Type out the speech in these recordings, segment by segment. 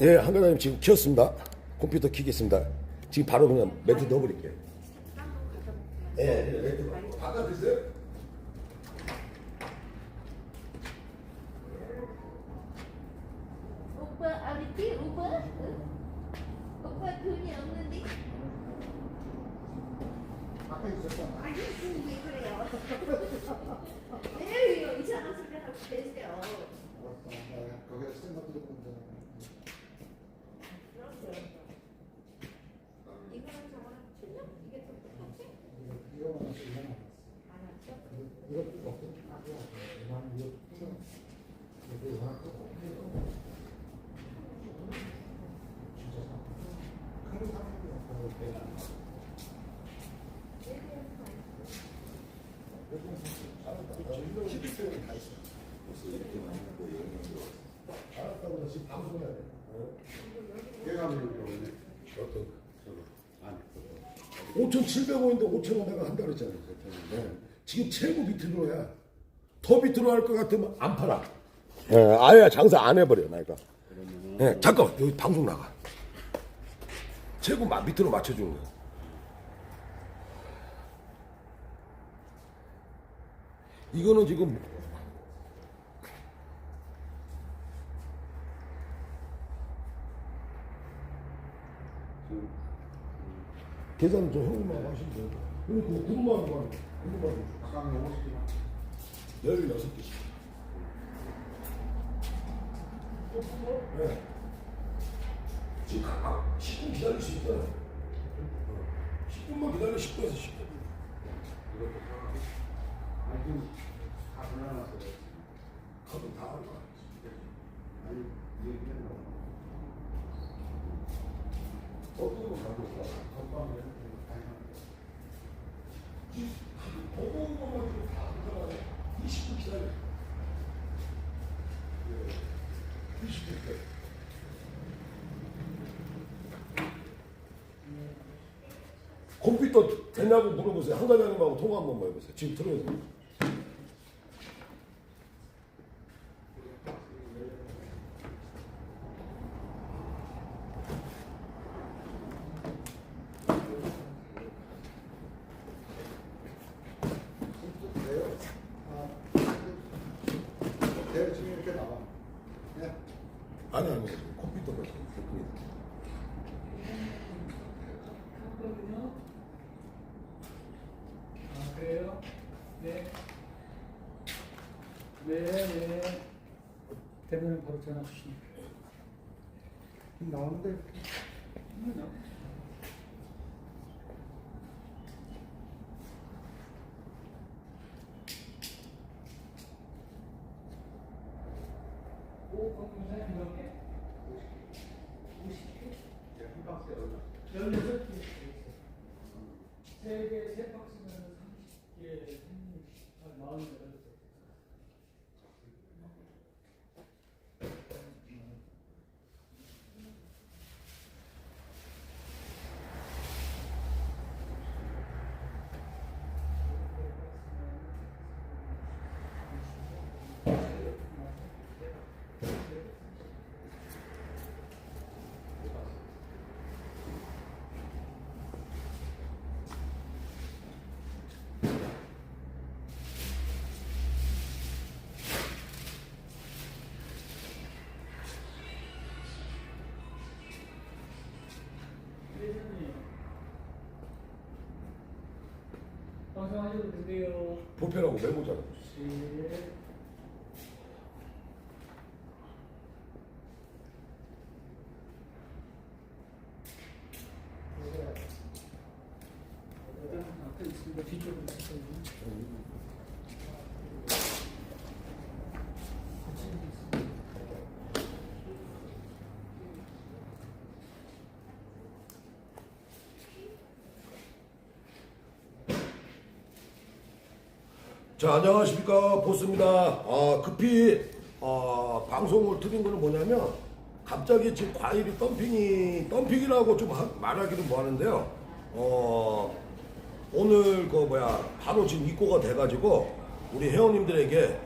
예, 한가장님 지금 키웠습니다. 컴퓨터 키겠습니다. 지금 바로 그냥 멘트 넣어버릴게요. 예, 예, 멘트. 바꿔 드세요. 오빠 아리티 오빠? 응? 오빠 돈이 없는데? 아까 있었잖아. 아니 왜 그래요? 에이 이상한 소리 하고 계세요 알았어. 나 거기서 생각 들어보면 되나. 이거는 저거는 틀려? 이게 좀 똑같지? 이거만 하지, 이거만 하지. 안 왔죠? 이것도 없고, 나는 이거 뜯어. 이거 하나 뜯어. 진짜 사. 큰거 사는 게 없고, 알았다고 나 지금 방송해야 돼. 얘가 왜 이렇게 오네? 어떤? 아니, 5,700원인데 5,000원 내가 한다 그랬잖아요. 네. 지금 최고 밑으로 해야 더 밑으로 할 것 같으면 안 팔아. 예, 아예 장사 안 해버려, 나이가. 예, 잠깐, 여기 방송 나가. 최고 마- 밑으로 맞춰주는 거야. 이거는 지금 계산 좀 형님하고 하시면 돼요. 그리고 그 원, 구름만 원. 아까는 50개만. 16개씩. 네. 지금 각 10분 기다릴 수 있잖아요. 10분만 기다려 10분에서 10분. 이것도 사. 아니, 지금 다 불러놨어. 가도 다 거야. 아니, 얘기했나? 어떤 거 가도 다. 건빵을 다양하게. 버거운 것만 지금 다 들어가네. 20분 기다려. 예. 20분 기다려. 컴퓨터 되냐고 물어보세요. 한 과장님하고 통화 한 번만 해보세요. 지금. 돼요? 아, 돼요? 지금 이렇게 나와. 네. 아니 아니 지금 컴퓨터가 지금 됐습니다. 그렇군요. 아, 그래요? 네. 네, 네. 대표님 바로 전화 지금 나오는데 돼요. 오, 공사님 몇 개? 50개? 한 박스에 얼마? 16개. 세 개, 세 박스면 30개, 한 48개. 회장님. 방송 되세요. 보편하고 메모잖아. 네. 앞에 있습니다. 뒤쪽으로 있어요. 자 안녕하십니까 보스입니다. 아 급히 아, 방송을 드린 거는 뭐냐면 갑자기 지금 과일이 덤핑이 덤핑이라고 좀 하- 말하기는 뭐하는데요. 어 오늘 그 뭐야 바로 지금 입고가 돼가지고 우리 회원님들에게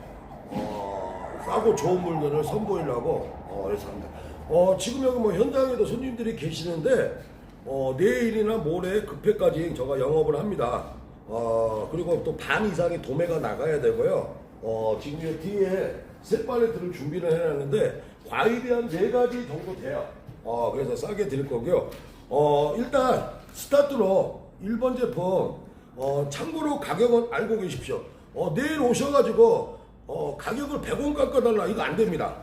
어, 싸고 좋은 물건을 선보이려고 어, 해서 합니다. 어, 지금 여기 뭐 현장에도 손님들이 계시는데 어, 내일이나 모레 급회까지 제가 영업을 합니다. 어, 그리고 또 반 이상의 도매가 나가야 되고요. 어, 지금 이 뒤에 세 팔레트를 준비를 해놨는데 과일이 한 네 가지 정도 돼요. 어, 그래서 싸게 드릴 거고요. 어, 일단 스타트로 1번 제품 어, 참고로 가격은 알고 계십시오. 어, 내일 오셔가지고 어, 가격을 100원 깎아달라 이거 안 됩니다.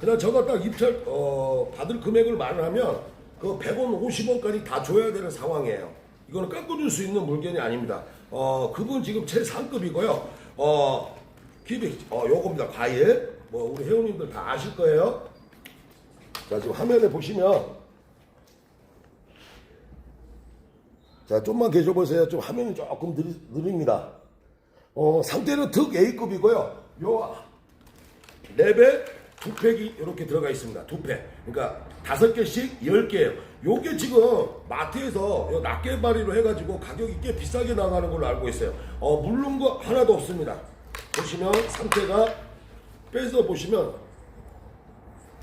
그냥 저가 딱 입찰 어, 받을 금액을 말하면 그 100원, 50원까지 다 줘야 되는 상황이에요. 이거는 깎아줄 수 있는 물건이 아닙니다. 어, 그분 지금 최상급이고요. 어, 기비, 어, 요겁니다. 과일. 뭐, 우리 회원님들 다 아실 거예요. 자, 지금 화면에 보시면. 자, 좀만 계셔보세요. 좀 화면이 조금 느리, 느립니다. 어, 상태는 득 A급이고요. 요 랩에 두 팩이 이렇게 들어가 있습니다. 두 팩. 그러니까 다섯 개씩 열 개예요. 요게 지금 마트에서 요 낱개발이로 해가지고 가격이 꽤 비싸게 나가는 걸로 알고 있어요. 어, 물른 거 하나도 없습니다. 보시면 상태가 빼서 보시면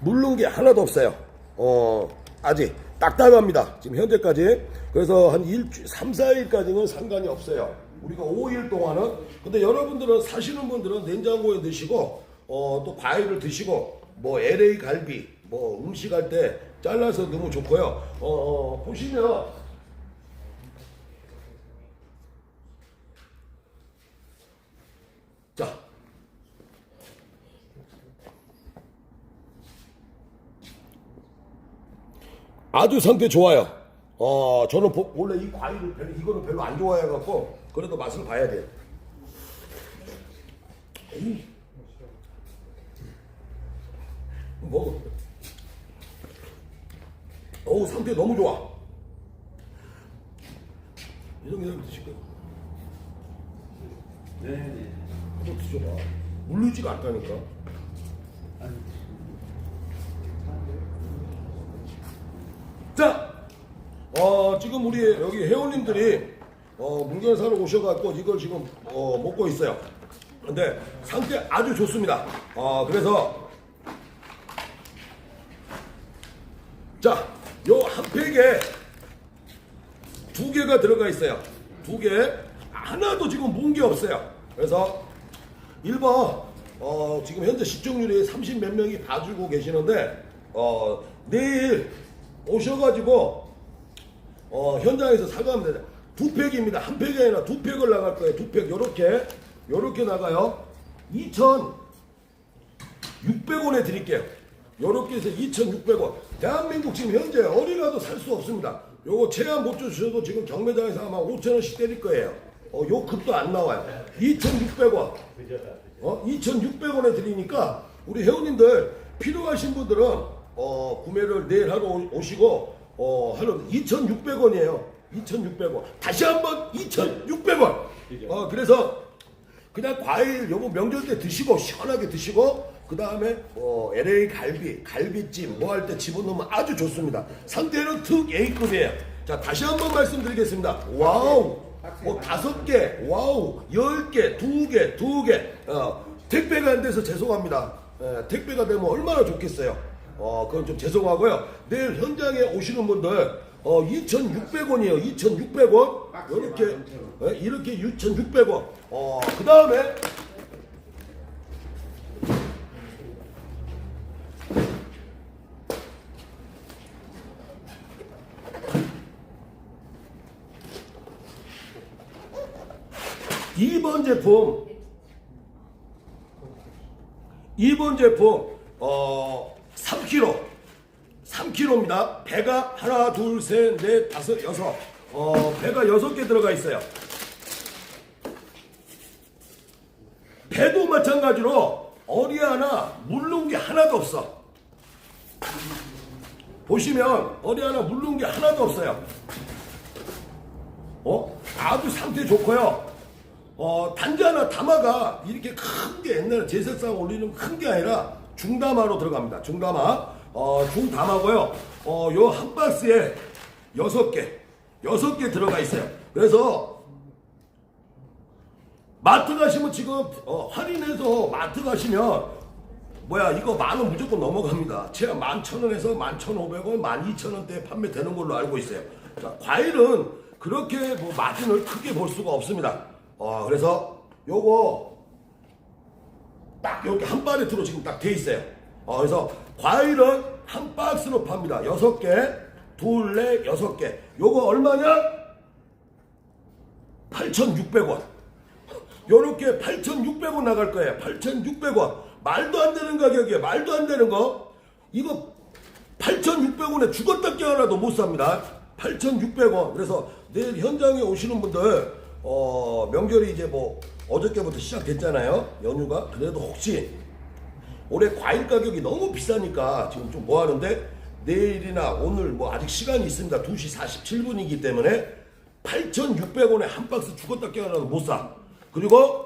물른 게 하나도 없어요. 어, 아직 딱딱합니다. 지금 현재까지. 그래서 한 일주, 3, 4일까지는 상관이 없어요. 우리가 5일 동안은. 근데 여러분들은 사시는 분들은 냉장고에 넣으시고, 어, 또 과일을 드시고, 뭐 LA 갈비, 뭐 음식 할 때 잘라서 너무 좋고요. 어, 어, 보시면, 자, 아주 상태 좋아요. 어, 저는 보- 원래 이 과일을 별로, 이거는 별로 안 좋아해 갖고, 그래도 맛을 봐야 돼요. 음. 먹어. 어우, 상태 너무 좋아. 게 드실 거예요. 네. 한번 드셔봐. 물르지가 않다니까. 자, 어, 지금 우리 여기 회원님들이 어, 물건 사러 오셔갖고 이걸 지금 어, 먹고 있어요. 근데 상태 아주 좋습니다. 어, 그래서 자, 팩에 두 개가 들어가 있어요. 두 개. 하나도 지금 문게 없어요. 그래서 1번, 어, 지금 현재 시청률이 30 몇 명이 봐주고 계시는데, 어, 내일 오셔가지고, 어, 현장에서 사가면 됩니다. 두 팩입니다. 한 팩이 아니라 두 팩을 나갈 거예요. 두 팩. 요렇게, 요렇게 나가요. 2,600원에 드릴게요. 요렇게 해서 2,600원. 대한민국 지금 현재 어디가도 살 수 없습니다. 요거 제한 못 주셔도 지금 경매장에서 아마 5,000원씩 때릴 거예요. 어, 요 급도 안 나와요. 2,600원. 어, 2,600원에 드리니까 우리 회원님들 필요하신 분들은 어, 구매를 내일 하러 오- 오시고 어, 하루 2,600원이에요. 2,600원. 다시 한번 2,600원. 어, 그래서 그냥 과일 요거 명절 때 드시고 시원하게 드시고 그 다음에 어, LA 갈비, 갈비찜 뭐 할 때 집어넣으면 아주 좋습니다. 상태는 특 A급이에요. 자 다시 한번 말씀드리겠습니다. 와우, 뭐 다섯 개, 와우, 열 개, 두 개, 두 개. 어, 택배가 안 돼서 죄송합니다. 예, 택배가 되면 얼마나 좋겠어요. 어, 그건 좀 죄송하고요. 내일 현장에 오시는 분들 어, 2,600원이에요. 2,600원. 이렇게 예, 이렇게 6,600원. 어, 그 다음에 이번 제품 2번 제품 어 3kg 3kg입니다. 배가 하나 둘 셋 넷 다섯 여섯 어 배가 여섯 개 들어가 있어요. 배도 마찬가지로 어리 하나 물른 게 하나도 없어. 보시면 어리 하나 물른 게 하나도 없어요. 어? 아주 상태 좋고요. 어, 단지 하나 담아가 이렇게 큰 게 옛날에 제색상 올리는 큰 게 아니라 중담화로 들어갑니다. 중담화. 어, 중담화고요. 어, 요 한 박스에 여섯 개, 여섯 개 들어가 있어요. 그래서 마트 가시면 지금 어, 할인해서 마트 가시면 뭐야 이거 만 원 무조건 넘어갑니다. 제가 만천 원에서 만천 오백 원, 만 이천 원대에 판매되는 걸로 알고 있어요. 자, 과일은 그렇게 뭐 마진을 크게 볼 수가 없습니다. 어, 그래서 요거 딱 여기 한 팔레트로 지금 딱 돼 있어요. 어, 그래서 과일은 한 박스로 팝니다. 여섯 개, 둘, 넷, 여섯 개. 요거 얼마냐? 8,600원. 요렇게 8,600원 나갈 거예요. 8,600원. 말도 안 되는 가격이에요. 말도 안 되는 거. 이거 8,600원에 죽었다 깨어나도 못 삽니다. 8,600원. 그래서 내일 현장에 오시는 분들, 어, 명절이 이제 뭐 어저께부터 시작됐잖아요. 연휴가. 그래도 혹시 올해 과일 가격이 너무 비싸니까 지금 좀 뭐 하는데 내일이나 오늘 뭐 아직 시간이 있습니다. 2시 47분이기 때문에 8,600원에 한 박스 죽었다 깨어나도 못 사. 그리고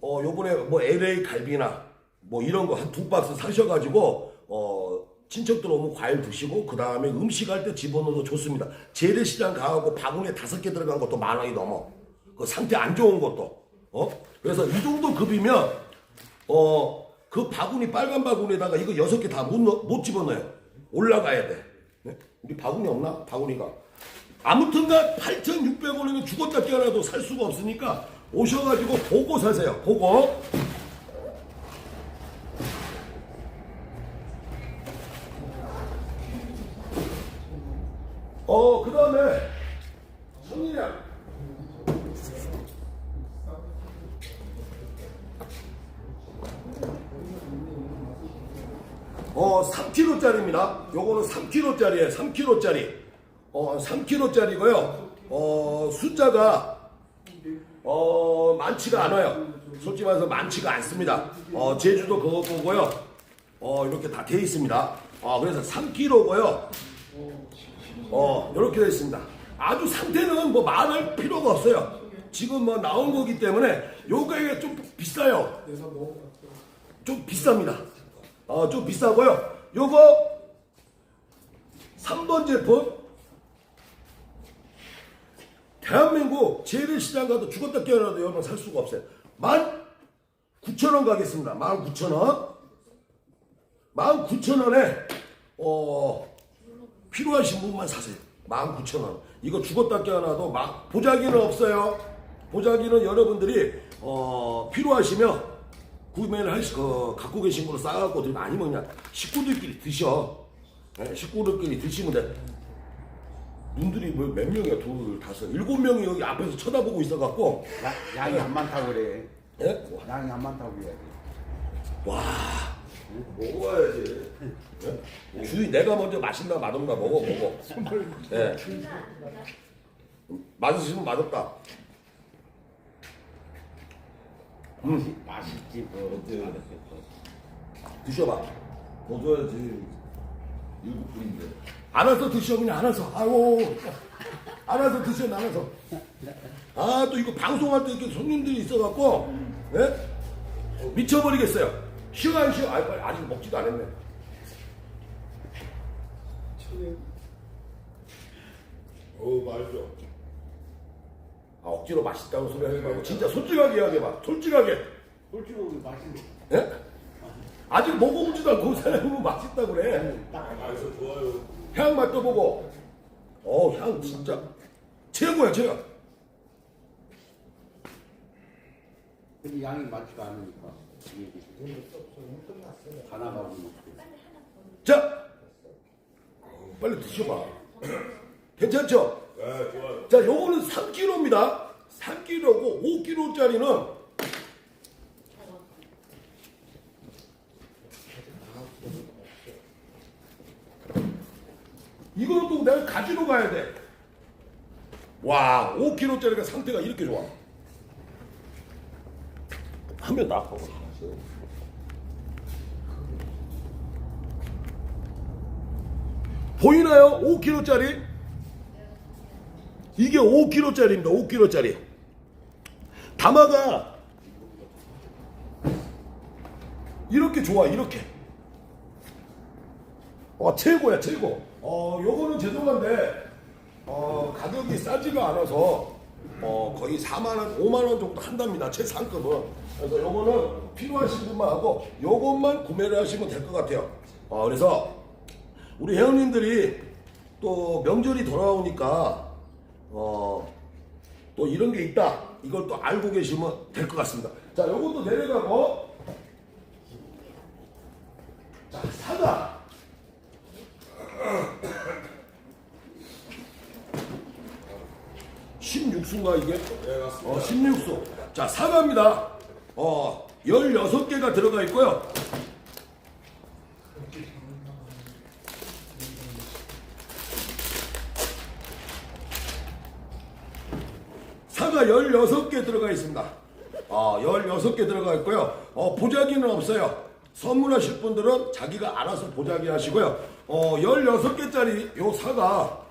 어 요번에 뭐 LA 갈비나 뭐 이런 거 한 두 박스 사셔가지고 어 친척들 오면 과일 드시고 그 다음에 음식 할 때 집어넣어도 좋습니다. 재래시장 가고 바구니에 다섯 개 들어간 것도 만 원이 넘어. 그 상태 안 좋은 것도. 어? 그래서 이 정도 급이면 어, 그 바구니, 빨간 바구니에다가 이거 여섯 개 다 못, 못 집어넣어요. 올라가야 돼. 네? 우리 바구니 없나? 바구니가. 아무튼간 8,600원이면 죽었다 깨어나도 살 수가 없으니까 오셔가지고 보고 사세요. 보고. 어, 그 다음에, 성일이야. 어, 3kg짜리입니다. 요거는 3kg짜리예요. 3kg짜리. 어, 3kg짜리고요. 어, 숫자가 어, 많지가 않아요. 솔직히 말해서 많지가 않습니다. 어, 제주도 그거 보고요. 어, 이렇게 다 돼 있습니다. 어, 그래서 3kg고요. 어, 이렇게 되어 있습니다. 아주 상태는 뭐 말할 필요가 없어요. 지금 뭐 나온 거기 때문에 요게 좀 비싸요. 좀 비쌉니다. 어, 좀 비싸고요. 요거 3번 제품 대한민국 재래시장 가도 죽었다 깨어나도 여러분 살 수가 없어요. 19,000원 가겠습니다. 19,000원. 19,000원에 어 필요하신 분만 사세요. 19,000원. 이거 죽었다 깨어나도 막 보자기는 없어요. 보자기는 여러분들이 어 필요하시면 구매를 하시, 어, 갖고 계신 거로 싸갖고 드리면 아니면 그냥 식구들끼리 드셔. 네, 식구들끼리 드시면 돼. 눈들이 뭐 몇 명이야? 둘, 다섯, 일곱 명이 여기 앞에서 쳐다보고 있어갖고, 야, 양이 안 많다고 그래. 예? 양이 안 많다고 그래. 와, 먹어야지. 예? 주위 내가 먼저 맛있나 맛없나 먹어, 먹어. 예. 맛있으면 맛없다. 음, 맛있지 뭐. 드셔봐. 먹어야지. 일곱 분인데. 알아서 드셔 그냥 알아서 아이고 알아서 드셔 알아서 아 또 이거 방송할 때 이렇게 손님들이 있어갖고 예? 미쳐버리겠어요 쉬어 안 쉬어 아 빨리 아직 먹지도 않았네 어, 맛있어. 아 억지로 맛있다고 소리 하지 말고 진짜 솔직하게 이야기해봐 솔직하게 솔직히 맛있네. 예? 아직 먹어보지도 않고 그 사람이 맛있다 그래 아, 맛있어, 좋아요. 향 맛도 보고 어 향 진짜 최고야 최고 근데 양이 많지가 않으니까. 다 나가고 먹고. 자 빨리 드셔봐 괜찮죠? 네, 좋아요. 자, 요거는 3kg입니다. 3kg고 5kg짜리는 이거는 또 내가 가지러 가야 돼. 와, 5kg짜리가 상태가 이렇게 좋아. 하면 나빠고. 보이나요? 5kg짜리? 이게 5kg짜리입니다. 5kg짜리. 담아가 이렇게 좋아. 이렇게. 어, 최고야, 최고. 어, 요거는 죄송한데 어, 가격이 싸지가 않아서 어, 거의 4만 원, 5만 원 정도 한답니다. 최상급은. 그래서 요거는 필요하신 분만 하고 요것만 구매를 하시면 될 것 같아요. 어, 그래서 우리 회원님들이 또 명절이 돌아오니까 어, 또 이런 게 있다. 이걸 또 알고 계시면 될 것 같습니다. 자, 요것도 내려가고 자, 사과. (16수인가) 이게 어 (16수) 자 사과입니다 어 (16개가) 들어가 있고요 사과 16개 들어가 있습니다. 아, 16개 들어가 있고요. 어, 보자기는 없어요. 선물하실 분들은 자기가 알아서 보자기 하시고요. 어, 16개짜리 요 사과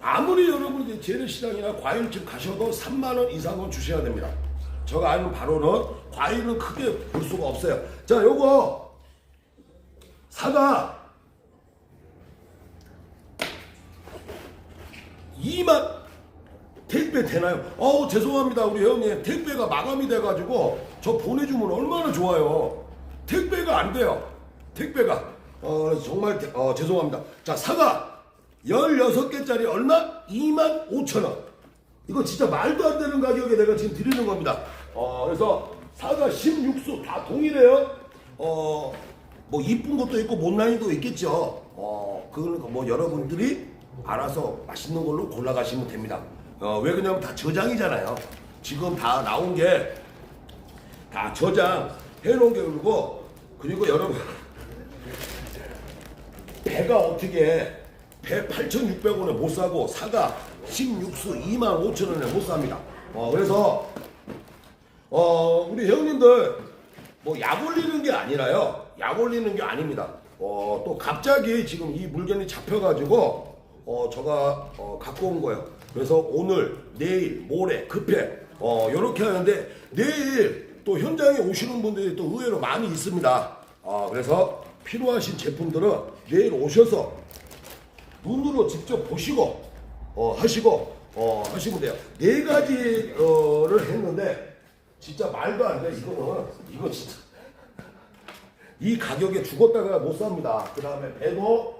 아무리 여러분들이 재래시장이나 과일집 가셔도 3만원 이상은 주셔야 됩니다. 제가 아는 바로는 과일은 크게 볼 수가 없어요. 자, 요거 사과 2만 택배 되나요? 어우 죄송합니다. 우리 회원님 택배가 마감이 돼가지고 저 보내주면 얼마나 좋아요. 택배가 안 돼요. 택배가. 어 정말 대- 어, 죄송합니다. 자 사과. 16개짜리 얼마? 2만 5천원. 이거 진짜 말도 안 되는 가격에 내가 지금 드리는 겁니다. 어 그래서 사과 16수 다 동일해요. 어 뭐 이쁜 것도 있고 못난 것도 있겠죠. 어 그거는 뭐 여러분들이 알아서 맛있는 걸로 골라가시면 됩니다. 어, 왜 그러냐면 다 저장이잖아요. 지금 다 나온 게 다 저장 해놓은 게 그리고 그리고 여러분 배가 어떻게 배 8,600원에 못 사고 사과 16수 2만 5천 원에 못 삽니다. 어, 그래서 어, 우리 회원님들 뭐 약 올리는 게 아니라요. 약 올리는 게 아닙니다. 어, 또 갑자기 지금 이 물건이 잡혀가지고 어, 제가 어, 갖고 온 거예요. 그래서 오늘, 내일, 모레 급해 어, 요렇게 하는데 내일 또 현장에 오시는 분들이 또 의외로 많이 있습니다. 어, 그래서 필요하신 제품들은 내일 오셔서 눈으로 직접 보시고 어, 하시고 어, 하시면 돼요. 네 가지를 했는데 진짜 말도 안 돼. 이거는 이거 진짜 이 가격에 죽었다가 못 삽니다. 그 다음에 배도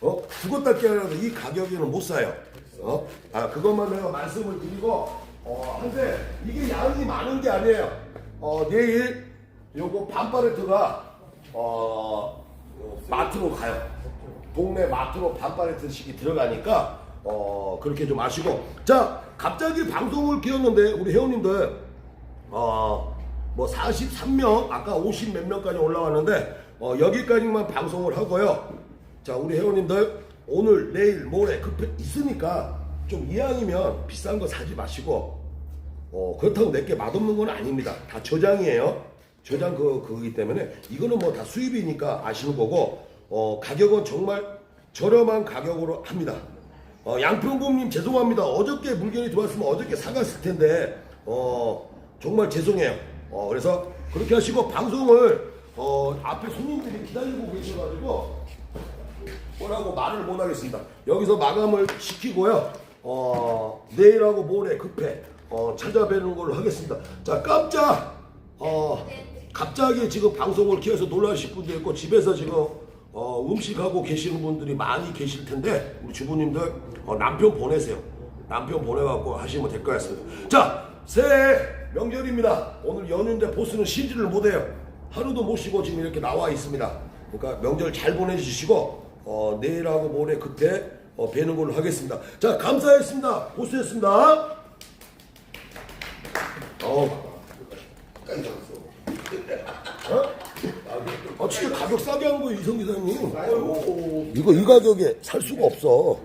어 죽었다 깨어나도 이 가격에는 못 사요. 어? 아 그것만 내가 말씀을 드리고 어 한데 이게 양이 많은 게 아니에요. 어 내일 요거 반팔레트가 어 마트로 가요. 동네 마트로 반팔레트식이 들어가니까 어 그렇게 좀 아시고 자 갑자기 방송을 키웠는데 우리 회원님들 어 뭐 43명 아까 50 몇 명까지 올라왔는데 어 여기까지만 방송을 하고요. 자 우리 회원님들 오늘 내일 모레 급해 있으니까 좀 이왕이면 비싼 거 사지 마시고 어 그렇다고 내게 맛없는 건 아닙니다. 다 저장이에요. 저장 그 그거기 때문에 이거는 뭐 다 수입이니까 아시는 거고 어 가격은 정말 저렴한 가격으로 합니다. 어 양평곰님 죄송합니다. 어저께 물건이 들어왔으면 어저께 사갔을 텐데 어 정말 죄송해요. 어 그래서 그렇게 하시고 방송을 어 앞에 손님들이 기다리고 계셔가지고 뭐라고 말을 못 하겠습니다. 여기서 마감을 시키고요. 어, 내일하고 모레 급해 어, 찾아뵈는 걸로 하겠습니다. 자, 깜짝 어, 갑자기 지금 방송을 키워서 놀라실 분도 있고 집에서 지금 어, 음식하고 계시는 분들이 많이 계실 텐데 우리 주부님들 어, 남편 보내세요. 남편 보내갖고 하시면 될 것 같습니다. 자, 새해 명절입니다. 오늘 연휴인데 보스는 쉬지를 못해요. 하루도 못 쉬고 지금 이렇게 나와 있습니다. 그러니까 명절 잘 보내주시고 어, 내일하고 모레 그때 어, 뵈는 걸로 하겠습니다. 자, 감사했습니다. 어, 잡았어. 어? 아, 진짜 가격 싸게 한 거예요, 이성 기사님. 이거 이 가격에 살 수가 없어.